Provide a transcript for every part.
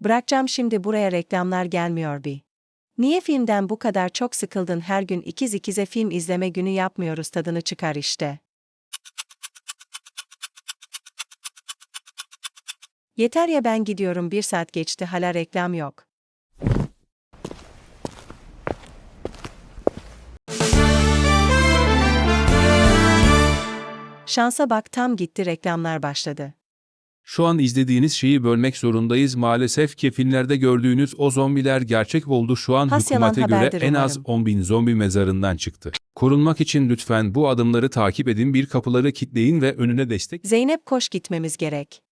Bırakacağım şimdi buraya reklamlar gelmiyor bir. Niye filmden bu kadar çok sıkıldın her gün ikiz ikize film izleme günü yapmıyoruz tadını çıkar işte. Yeter ya ben gidiyorum bir saat geçti hala reklam yok. Şansa bak tam gitti reklamlar başladı. Şu an izlediğiniz şeyi bölmek zorundayız. Maalesef ki filmlerde gördüğünüz o zombiler gerçek oldu. Şu an Has hükümete göre en az umarım. 10 bin zombi mezarından çıktı. Korunmak için lütfen bu adımları takip edin. Bir kapıları kilitleyin ve önüne destek Zeynep koş gitmemiz gerek.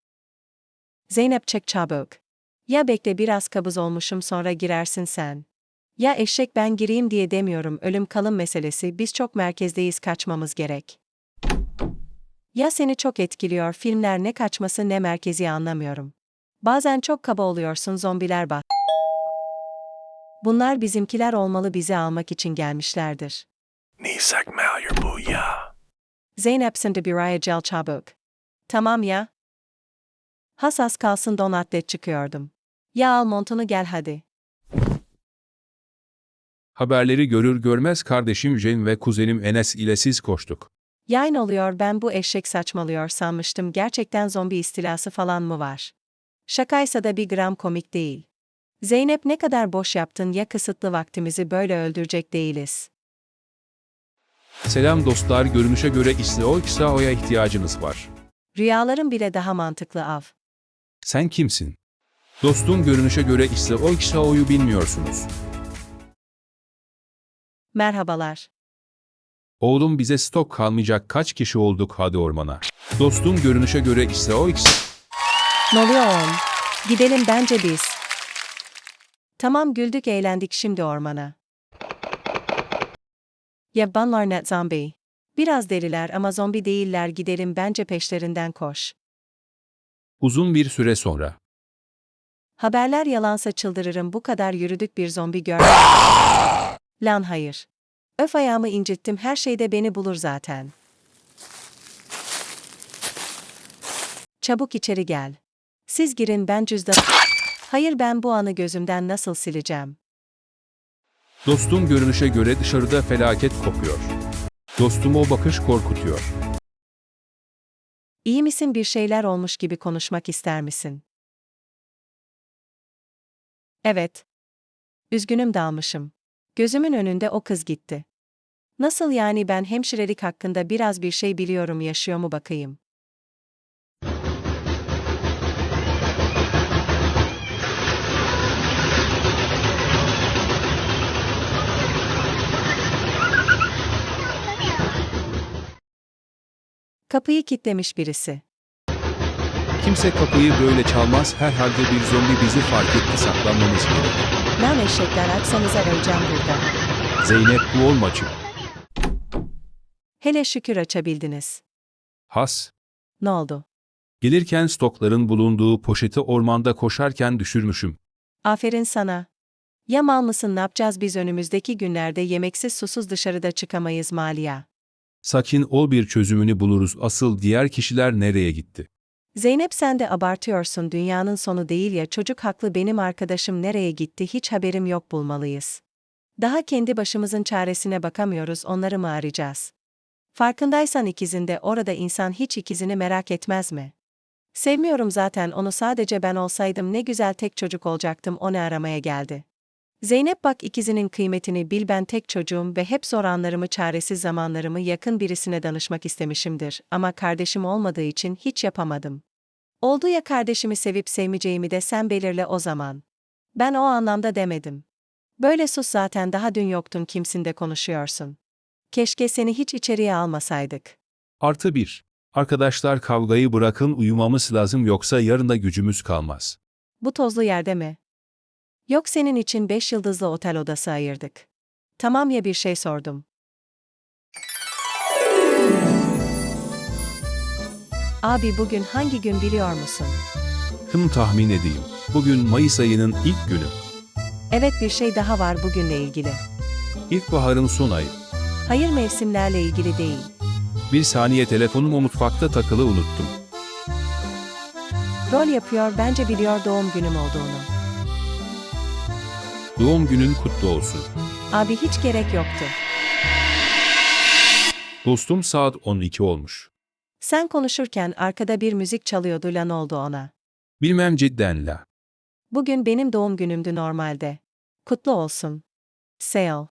Zeynep çek çabuk. Ya bekle biraz kabız olmuşum sonra girersin sen. Ya eşek ben gireyim diye demiyorum ölüm kalım meselesi biz çok merkezdeyiz kaçmamız gerek. Ya seni çok etkiliyor filmler ne kaçması ne merkezi anlamıyorum. Bazen çok kaba oluyorsun zombiler bak. Bunlar bizimkiler olmalı bizi almak için gelmişlerdir. Nisak Malyer Booyah. Zeynep şimdi bir aya gel çabuk. Tamam ya. Hassas kalsın don atlet çıkıyordum. Ya al montunu gel hadi. Haberleri görür görmez kardeşim Jen ve kuzenim Enes ile siz koştuk. Yayın oluyor ben bu eşek saçmalıyor sanmıştım gerçekten zombi istilası falan mı var? Şakaysa da bir gram komik değil. Zeynep ne kadar boş yaptın ya kısıtlı vaktimizi böyle öldürecek değiliz. Selam dostlar görünüşe göre İsrail İsrail'e ihtiyacınız var. Rüyalarım bile daha mantıklı av. Sen kimsin? Dostum görünüşe göre İsrail İsrail'i bilmiyorsunuz. Merhabalar. Oğlum bize stok kalmayacak kaç kişi olduk hadi ormana. Dostum görünüşe göre İsrail Ne oluyor oğlum? Gidelim bence biz. Tamam güldük eğlendik şimdi ormana. Ya bunlar net zombi. Biraz deliler ama zombi değiller gidelim bence peşlerinden koş. Uzun bir süre sonra. Haberler yalansa çıldırırım bu kadar yürüdük bir zombi gör. Lan hayır. Öf ayağımı incittim her şeyde beni bulur zaten. Çabuk içeri gel. Siz girin ben cüzdan... Hayır ben bu anı gözümden nasıl sileceğim? Dostum görünüşe göre dışarıda felaket kopuyor. Dostum o bakış korkutuyor. İyi misin bir şeyler olmuş gibi konuşmak ister misin? Evet. Üzgünüm dalmışım. Gözümün önünde o kız gitti. Nasıl yani ben hemşirelik hakkında biraz bir şey biliyorum yaşıyor mu bakayım? Kapıyı kitlemiş birisi. Kimse kapıyı böyle çalmaz herhalde bir zombi bizi fark etti saklanmamız gerek. Lan eşekler açsanıza öleceğim burada. Zeynep bu olmacı. Hele şükür açabildiniz. Has. Ne oldu? Gelirken stokların bulunduğu poşeti ormanda koşarken düşürmüşüm. Aferin sana. Ya mal mısın ne yapacağız biz önümüzdeki günlerde yemeksiz susuz dışarıda çıkamayız Maliya. Sakin ol bir çözümünü buluruz asıl diğer kişiler nereye gitti? Zeynep sen de abartıyorsun dünyanın sonu değil ya çocuk haklı benim arkadaşım nereye gitti hiç haberim yok bulmalıyız. Daha kendi başımızın çaresine bakamıyoruz onları mı arayacağız? Farkındaysan ikizinde orada insan hiç ikizini merak etmez mi? Sevmiyorum zaten onu sadece ben olsaydım ne güzel tek çocuk olacaktım onu aramaya geldi. Zeynep bak ikizinin kıymetini bil ben tek çocuğum ve hep zor anlarımı çaresiz zamanlarımı yakın birisine danışmak istemişimdir ama kardeşim olmadığı için hiç yapamadım. Oldu ya kardeşimi sevip sevmeyeceğimi de sen belirle o zaman. Ben o anlamda demedim. Böyle sus zaten daha dün yoktun kimsin de konuşuyorsun. Keşke seni hiç içeriye almasaydık. Artı bir. Arkadaşlar kavgayı bırakın uyumamız lazım yoksa yarın da gücümüz kalmaz. Bu tozlu yerde mi? Yok senin için beş yıldızlı otel odası ayırdık. Tamam ya bir şey sordum. Abi bugün hangi gün biliyor musun? Hım tahmin edeyim. Bugün Mayıs ayının ilk günü. Evet bir şey daha var bugünle ilgili. İlkbaharın son ayı. Hayır mevsimlerle ilgili değil. Bir saniye telefonumu mutfakta takılı unuttum. Rol yapıyor bence biliyor doğum günüm olduğunu. Doğum günün kutlu olsun. Abi hiç gerek yoktu. Dostum saat 12 olmuş. Sen konuşurken arkada bir müzik çalıyordu lan oldu ona. Bilmem cidden la. Bugün benim doğum günümdü normalde. Kutlu olsun. Sale.